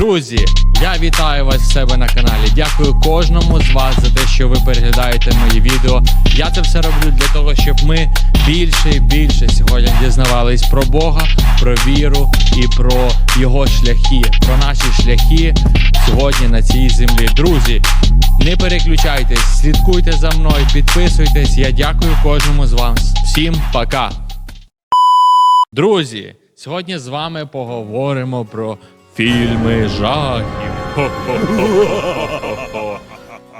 Друзі, я вітаю вас в себе на каналі. Дякую кожному з вас за те, що ви переглядаєте мої відео. Я це все роблю для того, щоб ми більше і більше сьогодні дізнавались про Бога, про віру і про його шляхи, про наші шляхи сьогодні на цій землі. Друзі, не переключайтесь, слідкуйте за мною, підписуйтесь. Я дякую кожному з вас. Всім пока! Друзі, сьогодні з вами поговоримо про фільми жахів.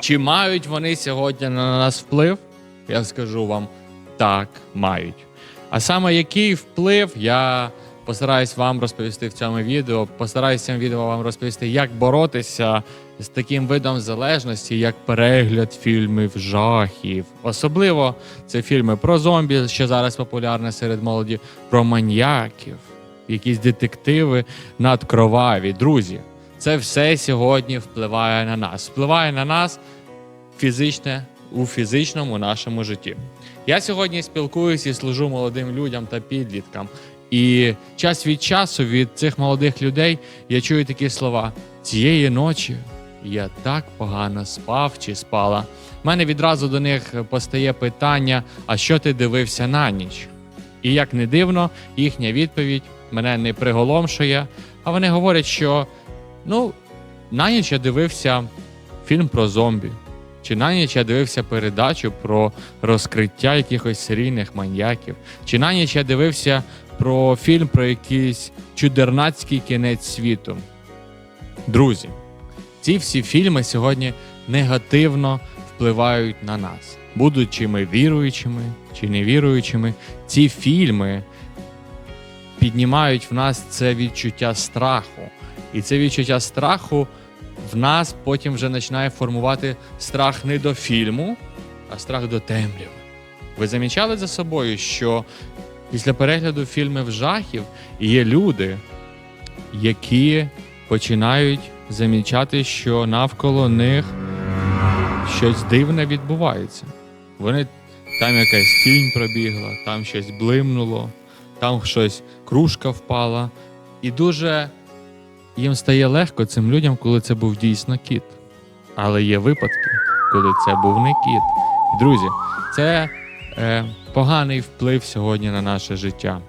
Чи мають вони сьогодні на нас вплив? Я скажу вам, так, мають. А саме який вплив, я постараюсь вам розповісти в цьому відео. Постараюсь цьому відео вам розповісти, як боротися з таким видом залежності, як перегляд фільмів жахів. Особливо це фільми про зомбі, що зараз популярне серед молоді, про маньяків, якісь детективи надкроваві. Друзі, це все сьогодні впливає на нас. Впливає на нас фізичне у фізичному нашому житті. Я сьогодні спілкуюся і служу молодим людям та підліткам. І час від часу від цих молодих людей я чую такі слова: цієї ночі я так погано спав чи спала. У мене відразу до них постає питання: а що ти дивився на ніч? І як не дивно, їхня відповідь мене не приголомшує, а вони говорять, що ну, на ніч я дивився фільм про зомбі. Чи на ніч я дивився передачу про розкриття якихось серійних маньяків? Чи на ніч я дивився про фільм про якийсь чудернацький кінець світу? Друзі, ці всі фільми сьогодні негативно впливають на нас. Будучи ми віруючими чи невіруючими, ці фільми піднімають в нас це відчуття страху. І це відчуття страху в нас потім вже починає формувати страх не до фільму, а страх до темряви. Ви замічали за собою, що після перегляду фільмів жахів є люди, які починають замічати, що навколо них щось дивне відбувається. Вони там якась тінь пробігла, там щось блимнуло, там щось кружка впала. І дуже їм стає легко цим людям, коли це був дійсно кіт. Але є випадки, коли це був не кіт. Друзі, це е, поганий вплив сьогодні на наше життя.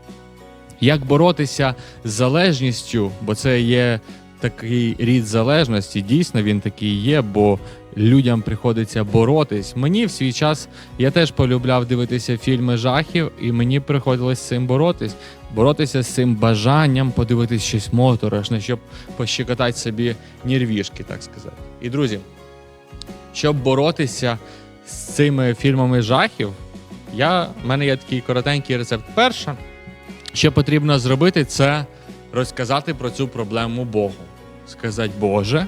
Як боротися з залежністю, бо це є такий рід залежності, дійсно він такий є, бо людям приходиться боротись. Мені в свій час я теж полюбляв дивитися фільми жахів, і мені приходилось з цим боротись. Боротися з цим бажанням подивитись щось моторошне, щоб пощекотати собі нервішки, так сказати. І друзі, щоб боротися з цими фільмами жахів, я, в мене є такий коротенький рецепт. Перше, що потрібно зробити, це розказати про цю проблему Богу. Сказати, Боже,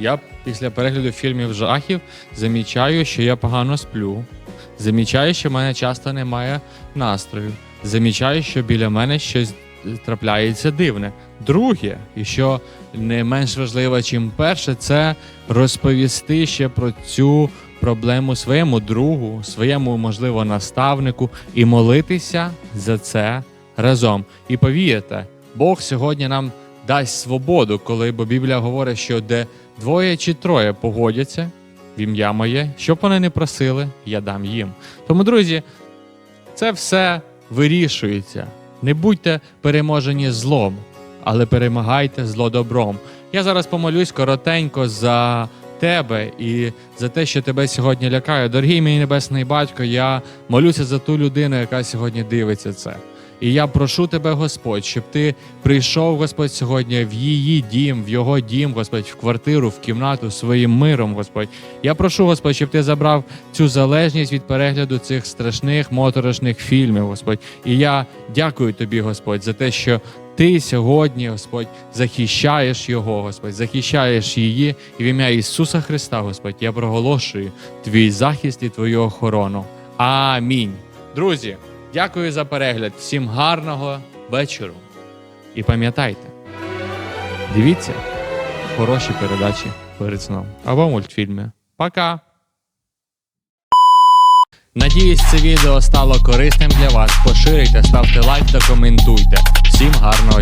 я після перегляду фільмів жахів замічаю, що я погано сплю. Замічаю, що в мене часто немає настрою. Замічаю, що біля мене щось трапляється дивне. Друге, і що не менш важливо, чим перше, це розповісти ще про цю проблему своєму другу, своєму, можливо, наставнику і молитися за це разом. І повірте, Бог сьогодні нам дасть свободу, коли бо Біблія говорить, що де двоє чи троє погодяться в ім'я моє, щоб вони не просили, я дам їм. Тому, друзі, це все вирішується. Не будьте переможені злом, але перемагайте зло добром. Я зараз помолюсь коротенько за тебе і за те, що тебе сьогодні лякає. Дорогий мій небесний батько, я молюся за ту людину, яка сьогодні дивиться це. І я прошу тебе, Господь, щоб ти прийшов, Господь, сьогодні в її дім, в його дім, Господь, в квартиру, в кімнату своїм миром, Господь. Я прошу, Господь, щоб ти забрав цю залежність від перегляду цих страшних моторошних фільмів, Господь. І я дякую тобі, Господь, за те, що ти сьогодні, Господь, захищаєш його, Господь, захищаєш її. І в ім'я Ісуса Христа, Господь, я проголошую твій захист і твою охорону. Амінь. Друзі. Дякую за перегляд. Всім гарного вечору. І пам'ятайте, дивіться хороші передачі перед сном або мультфільми. Пока! Надіюсь, це відео стало корисним для вас. Поширюйте, ставте лайк та коментуйте. Всім гарного!